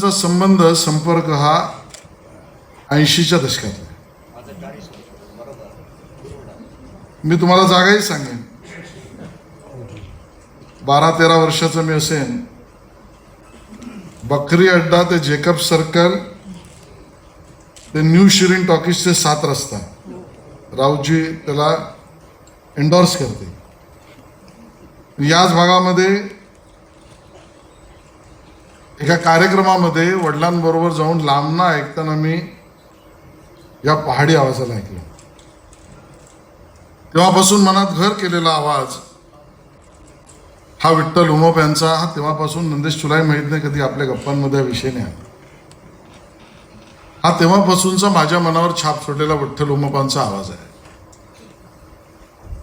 त्यांचा संबंध संपर्क हा ऐंशीच्या दशकात आहे. मी तुम्हाला जागाही सांगेन. बारा तेरा वर्षाचं मी असेन. बकरी अड्डा ते जेकब सर्कल ते न्यू शिरीन टॉकीजचे सात रस्ता. राऊजी त्याला एन्डॉर्स करते. याच भागामध्ये एका कार्यक्रमामध्ये वडिलांबरोबर जाऊन लांबना ऐकताना मी या पहाडी आवाजाला ऐकलं. तेव्हापासून मनात घर केलेला आवाज हा विठ्ठल उमप यांचा हा तेव्हापासून नंदेश तुलाही माहीत नाही कधी आपल्या गप्पांमध्ये विषय नाही हा तेव्हापासूनचा माझ्या मनावर छाप सोडलेला विठ्ठल उमपांचा आवाज आहे.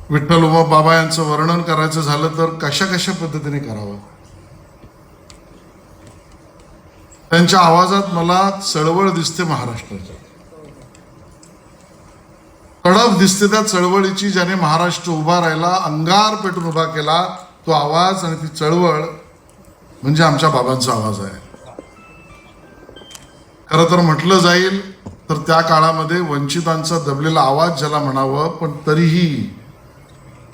विठ्ठल उमप बाबा यांचं वर्णन करायचं झालं तर कशा कशा पद्धतीने करावं? त्यांच्या आवाजात मला चळवळ दिसते महाराष्ट्राची तडफ दिसते त्या चळवळीची ज्याने महाराष्ट्र उभा राहिला अंगार पेटून उभा केला तो आवाज आणि ती चळवळ म्हणजे आमच्या बाबांचा आवाज आहे. खरं तर म्हटलं जाईल तर त्या काळामध्ये वंचितांचा दबलेला आवाज ज्याला म्हणावं पण तरीही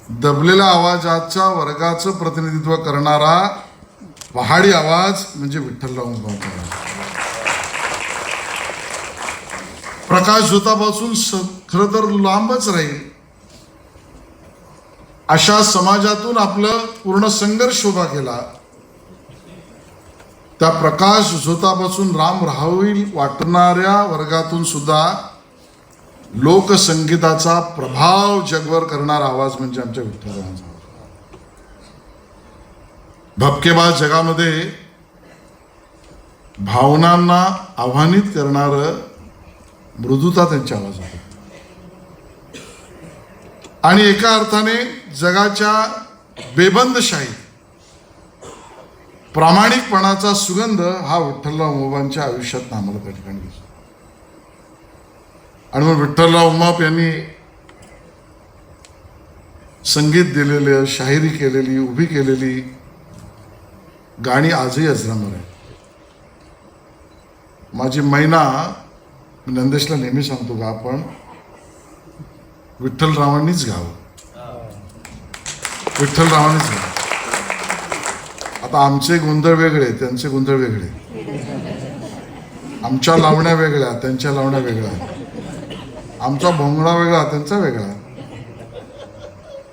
दबलेल्या आवाजाच्या वर्गाचं प्रतिनिधित्व करणारा पहाडी आवाज म्हणजे विठ्ठलराव आवाज प्रकाश झोतापासून खरं तर लांबच राहील. अशा समाजातून आपलं पूर्ण संघर्ष उभा केला. त्या प्रकाश झोतापासून राम राहावी वाटणाऱ्या वर्गातून सुद्धा लोकसंगीताचा प्रभाव जगभर करणारा आवाज म्हणजे आमच्या विठ्ठलरावांचा भपकेबाज जगामध्ये भावनांना आव्हानित करणारं मृदुता त्यांच्या आवाजात आणि एका अर्थाने जगाच्या बेबंदशाही प्रामाणिकपणाचा सुगंध हा विठ्ठलराव उमापांच्या आयुष्यात आम्हाला त्या ठिकाणी दिसतो. आणि मग विठ्ठलराव उमाप यांनी संगीत दिलेलं शाहिरी केलेली उभी केलेली गाणी आजही अजरामर आहे माझी मैना नंदेशला नेहमी सांगतो का आपण विठ्ठलरावांनीच गावं. विठ्ठलरावांनीच घ्यावं आता आमचे गोंधळ वेगळे त्यांचे गोंधळ वेगळे. आमच्या लावण्या वेगळ्या त्यांच्या लावण्या वेगळ्या. आमचा भोंगडा वेगळा त्यांचा वेगळा.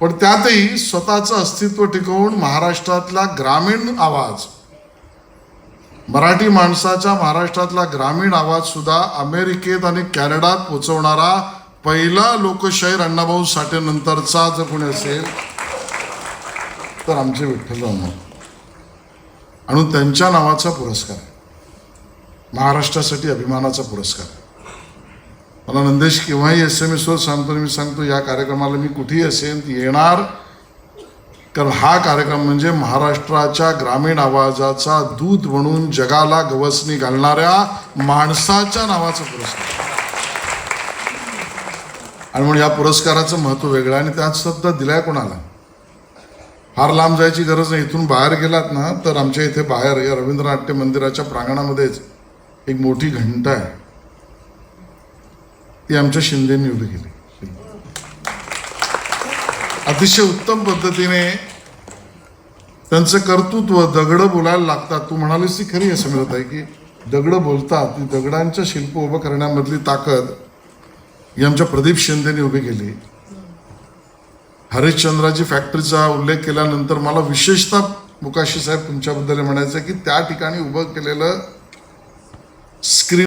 पण त्यातही स्वतःचं अस्तित्व टिकवून महाराष्ट्रातला ग्रामीण आवाज मराठी माणसाच्या महाराष्ट्रातला ग्रामीण आवाज सुद्धा अमेरिकेत आणि कॅनडात पोचवणारा पहिला लोकशाहीर अण्णाभाऊ साठे नंतरचा जर कोणी असेल तर आमचे विठ्ठलराव आणि त्यांच्या नावाचा पुरस्कार महाराष्ट्रासाठी अभिमानाचा पुरस्कार आहे. मला नंदेश केव्हाही एस एम एसवर सांगतो मी सांगतो या कार्यक्रमाला मी कुठेही असेन येणार. कारण हा कार्यक्रम म्हणजे महाराष्ट्राच्या ग्रामीण आवाजाचा दूत म्हणून जगाला गवसणी घालणाऱ्या माणसाच्या नावाचा पुरस्कार. आणि म्हणून या पुरस्काराचं महत्त्व वेगळं आणि त्यात सुद्धा दिलाय कोणाला? फार लांब जायची गरज नाही. इथून बाहेर गेलात ना तर आमच्या इथे बाहेर या रवींद्र नाट्य मंदिराच्या प्रांगणामध्येच एक मोठी घंटा आहे. ती आमच्या शिंदे निवडून गेली. अतिशय उत्तम पद्धतीने त्यांचं कर्तृत्व दगडं बोलायला लागतात. तू म्हणालीस ती खरी असं मिळत आहे की दगडं बोलतात. ती दगडांच्या शिल्प उभं करण्यामधली ताकद ही आमच्या प्रदीप शिंदेने उभी केली. हरिश्चंद्राची फॅक्टरीचा उल्लेख केल्यानंतर मला विशेषतः मुकाशी साहेब तुमच्याबद्दल म्हणायचं की त्या ठिकाणी उभं केलेलं स्क्रीन